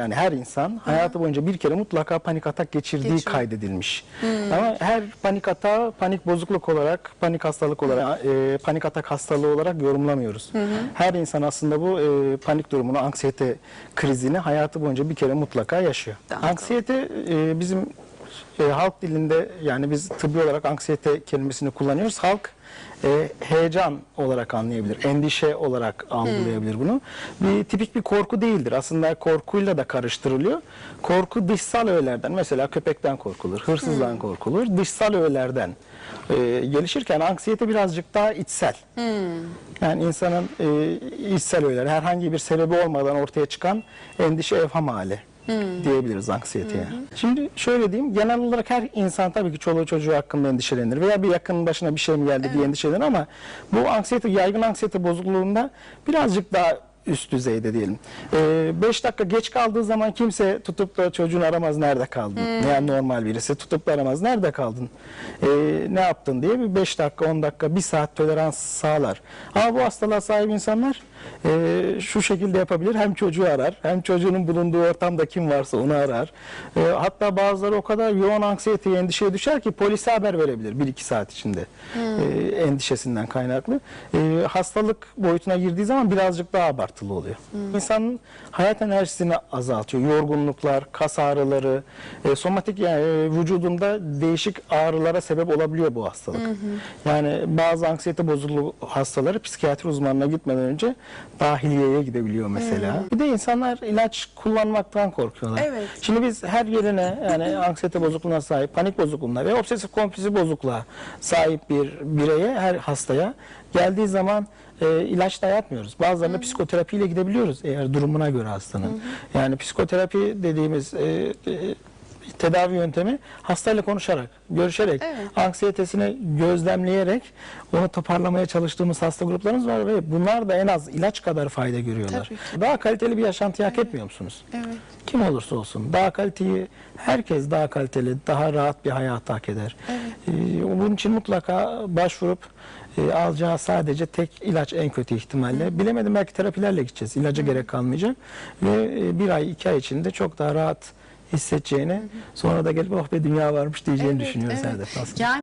yani her insan hayatı boyunca bir kere mutlaka panik atak geçirdiği Geçiriyor. kaydedilmiş. Ama her panik atağı panik bozukluk olarak, panik hastalık olarak, e, panik atak hastalığı olarak yorumlamıyoruz. Her insan aslında bu e, panik durumunu, anksiyete krizini hayatı boyunca bir kere mutlaka yaşıyor. Daha Anksiyete e, bizim e, halk dilinde yani biz tıbbi olarak anksiyete kelimesini kullanıyoruz. Halk e, heyecan olarak anlayabilir, endişe olarak algılayabilir bunu. Bir tipik bir korku değildir. Aslında korkuyla da karıştırılıyor. Korku dışsal öğelerden, mesela köpekten korkulur, hırsızdan korkulur, dışsal öğelerden e, gelişirken anksiyete birazcık daha içsel. Yani insanın e, içsel öğeler, herhangi bir sebebi olmadan ortaya çıkan endişe evham hali diyebiliriz anksiyeteye. Şimdi şöyle diyeyim, genel olarak her insan tabii ki çoluğu çocuğu hakkında endişelenir veya bir yakının başına bir şey mi geldi diye endişelenir ama bu anksiyete, yaygın anksiyete bozukluğunda birazcık daha üst düzeyde diyelim. 5 dakika geç kaldığı zaman kimse tutup da çocuğunu aramaz nerede kaldın? Veya normal birisi tutup da aramaz nerede kaldın? Ee, ne yaptın diye bir 5 dakika 10 dakika 1 saat tolerans sağlar. Ama bu hastalığa sahip insanlar e, şu şekilde yapabilir. Hem çocuğu arar hem çocuğunun bulunduğu ortamda kim varsa onu arar. E, hatta bazıları o kadar yoğun anksiyeteye endişeye düşer ki polise haber verebilir 1-2 saat içinde. E, endişesinden kaynaklı. E, hastalık boyutuna girdiği zaman birazcık daha abartılı oluyor. İnsanın hayat enerjisini azaltıyor. Yorgunluklar, kas ağrıları, e, somatik yani e, vücudunda değişik ağrılara sebep olabiliyor bu hastalık. Yani bazı anksiyete bozukluğu hastaları psikiyatri uzmanına gitmeden önce dahiliyeye gidebiliyor mesela. Bir de insanlar ilaç kullanmaktan korkuyorlar. Evet. Şimdi biz her yerine yani anksiyete bozukluğuna sahip, panik bozukluğuna ve obsesif kompulsif bozukluğa sahip bir bireye, her hastaya geldiği zaman e, ilaç dayatmıyoruz. Bazılarına psikoterapiyle gidebiliyoruz eğer durumuna göre hastanın. Yani psikoterapi dediğimiz e, e, tedavi yöntemi hastayla konuşarak, görüşerek, Evet. anksiyetesini gözlemleyerek onu toparlamaya çalıştığımız hasta gruplarımız var ve bunlar da en az ilaç kadar fayda görüyorlar. Daha kaliteli bir yaşantı hak etmiyor musunuz? Evet. Kim olursa olsun daha kaliteyi herkes daha kaliteli, daha rahat bir hayat hak eder. Ee, bunun için mutlaka başvurup e, alacağı sadece tek ilaç en kötü ihtimalle. Bilemedim belki terapilerle gideceğiz. İlaca gerek kalmayacak. Ve e, bir ay iki ay içinde çok daha rahat hissedeceğini sonra da gelip oh be dünya varmış diyeceğini Evet, düşünüyoruz evet. defasında. Yani